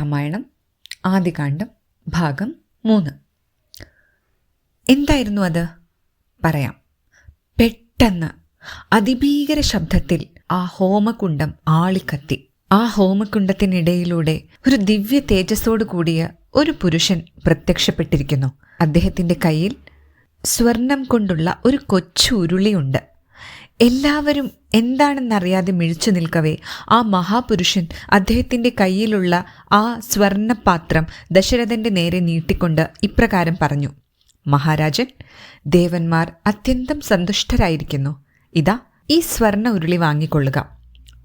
രാമായണം ആദികാണ്ഡം ഭാഗം മൂന്ന്. എന്തായിരുന്നു അത്? പറയാം. പെട്ടെന്ന് അതിഭീകര ശബ്ദത്തിൽ ആ ഹോമകുണ്ടം ആളിക്കത്തി. ആ ഹോമകുണ്ടത്തിനിടയിലൂടെ ഒരു ദിവ്യ തേജസ്സോടു കൂടിയ ഒരു പുരുഷൻ പ്രത്യക്ഷപ്പെട്ടിരിക്കുന്നു. അദ്ദേഹത്തിന്റെ കയ്യിൽ സ്വർണം കൊണ്ടുള്ള ഒരു കൊച്ചു ഉരുളിയുണ്ട്. എല്ലാവരും എന്താണെന്നറിയാതെ മിഴിച്ചു നിൽക്കവേ. ആ മഹാപുരുഷൻ അദ്ദേഹത്തിന്റെ കയ്യിലുള്ള ആ സ്വർണപാത്രം ദശരഥന്റെ നേരെ നീട്ടിക്കൊണ്ട് ഇപ്രകാരം പറഞ്ഞു. മഹാരാജൻ ദേവന്മാർ അത്യന്തം സന്തുഷ്ടരായിരിക്കുന്നു. ഇതാ ഈ സ്വർണ ഉരുളി വാങ്ങിക്കൊള്ളുക.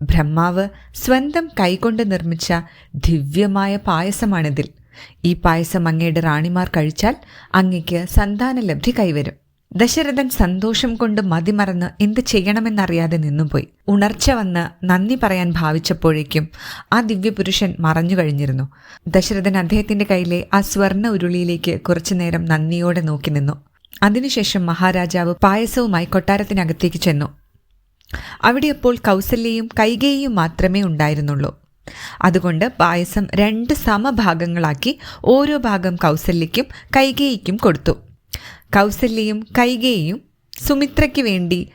ബ്രഹ്മാവ് സ്വന്തം കൈകൊണ്ട് നിർമ്മിച്ച ദിവ്യമായ പായസമാണിതിൽ. ഈ പായസം അങ്ങയുടെ റാണിമാർ കഴിച്ചാൽ അങ്ങയ്ക്ക് സന്താനലബ്ധി കൈവരും. ദശരഥൻ സന്തോഷം കൊണ്ട് മതിമറന്ന് എന്ത് ചെയ്യണമെന്നറിയാതെ നിന്നുപോയി. ഉണർച്ച വന്ന് നന്ദി പറയാൻ ഭാവിച്ചപ്പോഴേക്കും ആ ദിവ്യപുരുഷൻ മറഞ്ഞു കഴിഞ്ഞിരുന്നു. ദശരഥൻ അദ്ദേഹത്തിന്റെ കയ്യിലെ ആ സ്വർണ ഉരുളിയിലേക്ക് കുറച്ചുനേരം നന്ദിയോടെ നോക്കി നിന്നു. അതിനുശേഷം മഹാരാജാവ് പായസവുമായി കൊട്ടാരത്തിനകത്തേക്ക് ചെന്നു. അവിടെ അപ്പോൾ കൗസല്യയും കൈകേയും മാത്രമേ ഉണ്ടായിരുന്നുള്ളൂ. അതുകൊണ്ട് പായസം രണ്ട് സമഭാഗങ്ങളാക്കി ഓരോ ഭാഗം കൗസല്യയ്ക്കും കൈകേയിക്കും കൊടുത്തു. കൗസല്യയും കൈകേയും സുമിത്രയ്ക്ക് വേണ്ടി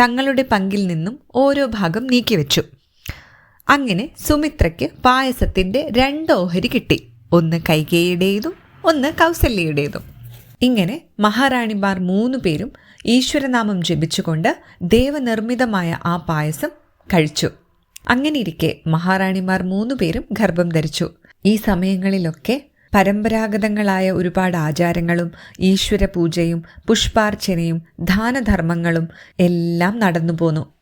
തങ്ങളുടെ പങ്കിൽ നിന്നും ഓരോ ഭാഗം നീക്കിവെച്ചു. അങ്ങനെ സുമിത്രയ്ക്ക് പായസത്തിന്റെ രണ്ട് ഓഹരി കിട്ടി. ഒന്ന് കൈകേയുടേതും ഒന്ന് കൗസല്യയുടേതും. ഇങ്ങനെ മഹാറാണിമാർ മൂന്നു പേരും ഈശ്വരനാമം ജപിച്ചുകൊണ്ട് ദേവനിർമ്മിതമായ ആ പായസം കഴിച്ചു. അങ്ങനെയിരിക്കെ മഹാറാണിമാർ മൂന്നു പേരും ഗർഭം ധരിച്ചു. ഈ സമയങ്ങളിലൊക്കെ പരമ്പരാഗതങ്ങളായ ഒരുപാട് ആചാരങ്ങളും ഈശ്വര പൂജയും പുഷ്പാർച്ചനയും ദാനധർമ്മങ്ങളും എല്ലാം നടന്നു പോന്നു.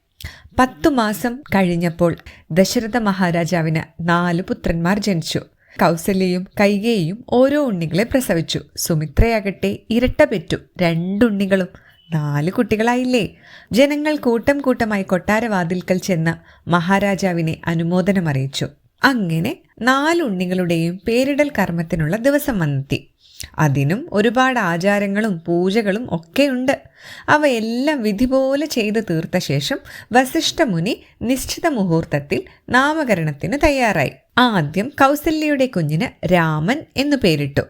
പത്തു മാസം കഴിഞ്ഞപ്പോൾ ദശരഥ മഹാരാജാവിന് നാല് പുത്രന്മാർ ജനിച്ചു. കൗസല്യയും കൈകേയും ഓരോ ഉണ്ണികളെ പ്രസവിച്ചു. സുമിത്രയാകട്ടെ ഇരട്ട പെറ്റു. രണ്ടുണ്ണികളും. നാല് കുട്ടികളായില്ലേ? ജനങ്ങൾ കൂട്ടം കൂട്ടമായി കൊട്ടാരവാതിൽക്കൽ ചെന്ന് മഹാരാജാവിനെ അനുമോദനമറിയിച്ചു. അങ്ങനെ നാലുണ്ണികളുടെയും പേരിടൽ കർമ്മത്തിനുള്ള ദിവസം വന്നെത്തി. അതിനും ഒരുപാട് ആചാരങ്ങളും പൂജകളും ഒക്കെയുണ്ട്. അവയെല്ലാം വിധി പോലെ ചെയ്തു തീർത്ത ശേഷം വസിഷ്ഠമുനി നിശ്ചിത മുഹൂർത്തത്തിൽ നാമകരണത്തിന് തയ്യാറായി. ആദ്യം കൗസല്യയുടെ കുഞ്ഞിന് രാമൻ എന്നു പേരിട്ടു.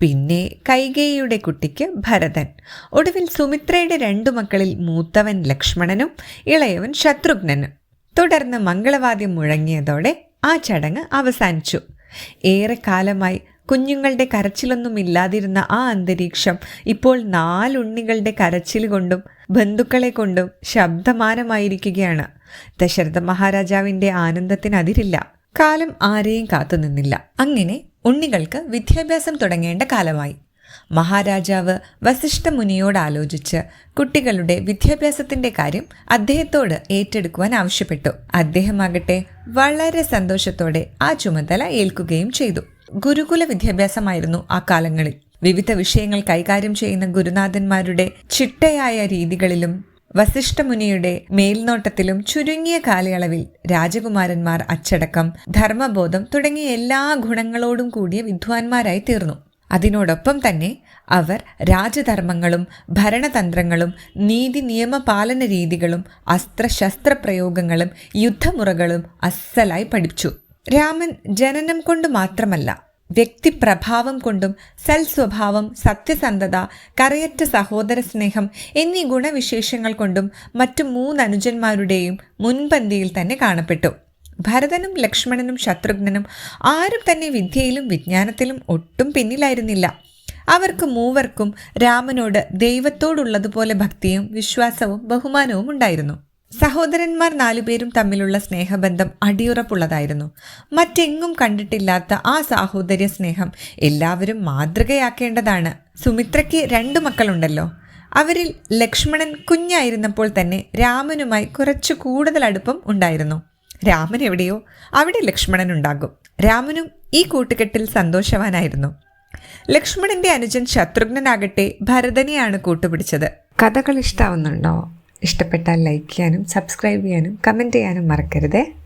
പിന്നെ കൈകേയിയുടെ കുട്ടിക്ക് ഭരതൻ. ഒടുവിൽ സുമിത്രയുടെ രണ്ടു മക്കളിൽ മൂത്തവൻ ലക്ഷ്മണനും ഇളയവൻ ശത്രുഘ്നനും. തുടർന്ന് മംഗളവാദ്യം മുഴങ്ങിയതോടെ ആ ചടങ്ങ് അവസാനിച്ചു. ഏറെക്കാലമായി കുഞ്ഞുങ്ങളുടെ കരച്ചിലൊന്നും ഇല്ലാതിരുന്ന ആ അന്തരീക്ഷം ഇപ്പോൾ നാലുണ്ണികളുടെ കരച്ചിൽ കൊണ്ടും ബന്ധുക്കളെ കൊണ്ടും ശബ്ദമാനമായിരിക്കുകയാണ്. ദശരഥ മഹാരാജാവിന്റെ ആനന്ദത്തിന് അതിരില്ല. കാലം ആരെയും കാത്തുനിന്നില്ല. അങ്ങനെ ഉണ്ണികൾക്ക് വിദ്യാഭ്യാസം തുടങ്ങേണ്ട കാലമായി. മഹാരാജാവ് വസിഷ്ഠ മുനിയോട് ആലോചിച്ച് കുട്ടികളുടെ വിദ്യാഭ്യാസത്തിന്റെ കാര്യം അദ്ദേഹത്തോട് ഏറ്റെടുക്കുവാൻ ആവശ്യപ്പെട്ടു. അദ്ദേഹമാകട്ടെ വളരെ സന്തോഷത്തോടെ ആ ചുമതല ഏൽക്കുകയും ചെയ്തു. ഗുരുകുല വിദ്യാഭ്യാസമായിരുന്നു ആ കാലങ്ങളിൽ. വിവിധ വിഷയങ്ങൾ കൈകാര്യം ചെയ്യുന്ന ഗുരുനാഥന്മാരുടെ ചിട്ടയായ രീതികളിലും വസിഷ്ഠമുനിയുടെ മേൽനോട്ടത്തിലും ചുരുങ്ങിയ കാലയളവിൽ രാജകുമാരന്മാർ അച്ചടക്കം ധർമ്മബോധം തുടങ്ങിയ എല്ലാ ഗുണങ്ങളോടും കൂടിയ വിദ്വാൻമാരായി തീർന്നു. അതിനോടൊപ്പം തന്നെ അവർ രാജധർമ്മങ്ങളും ഭരണതന്ത്രങ്ങളും നീതി നിയമ പാലന രീതികളും അസ്ത്രശസ്ത്ര പ്രയോഗങ്ങളും യുദ്ധമുറകളും അസ്സലായി പഠിച്ചു രാമൻ ജനനം കൊണ്ട് മാത്രമല്ല വ്യക്തിപ്രഭാവം കൊണ്ടും സൽസ്വഭാവം സത്യസന്ധത കരയറ്റ സഹോദര സ്നേഹം എന്നീ ഗുണവിശേഷങ്ങൾ കൊണ്ടും മറ്റു മൂന്നനുജന്മാരുടെയും മുൻപന്തിയിൽ തന്നെ കാണപ്പെട്ടു. ഭരതനും ലക്ഷ്മണനും ശത്രുഘ്നനും ആരും തന്നെ വിദ്യയിലും വിജ്ഞാനത്തിലും ഒട്ടും പിന്നിലായിരുന്നില്ല. അവർക്ക് മൂവർക്കും രാമനോട് ദൈവത്തോടുള്ളതുപോലെ ഭക്തിയും വിശ്വാസവും ബഹുമാനവും ഉണ്ടായിരുന്നു. സഹോദരന്മാർ നാലുപേരും തമ്മിലുള്ള സ്നേഹബന്ധം അടിയുറപ്പുള്ളതായിരുന്നു. മറ്റെങ്ങും കണ്ടിട്ടില്ലാത്ത ആ സാഹോദര്യ സ്നേഹം എല്ലാവരും മാതൃകയാക്കേണ്ടതാണ്. സുമിത്രയ്ക്ക് രണ്ടു മക്കളുണ്ടല്ലോ. അവരിൽ ലക്ഷ്മണൻ കുഞ്ഞായിരുന്നപ്പോൾ തന്നെ രാമനുമായി കുറച്ചു കൂടുതൽ അടുപ്പം ഉണ്ടായിരുന്നു. രാമൻ എവിടെയോ അവിടെ ലക്ഷ്മണൻ ഉണ്ടാകും. രാമനും ഈ കൂട്ടുകെട്ടിൽ സന്തോഷവാനായിരുന്നു. ലക്ഷ്മണന്റെ അനുജൻ ശത്രുഘ്നനാകട്ടെ ഭരതനെയാണ് കൂട്ടുപിടിച്ചത്. കഥകൾ ഇഷ്ടാവുന്നുണ്ടോ? ഇഷ്ടപ്പെട്ടാൽ ലൈക്ക് ചെയ്യാനും സബ്സ്ക്രൈബ് ചെയ്യാനും കമന്റ് ചെയ്യാനും മറക്കരുതേ.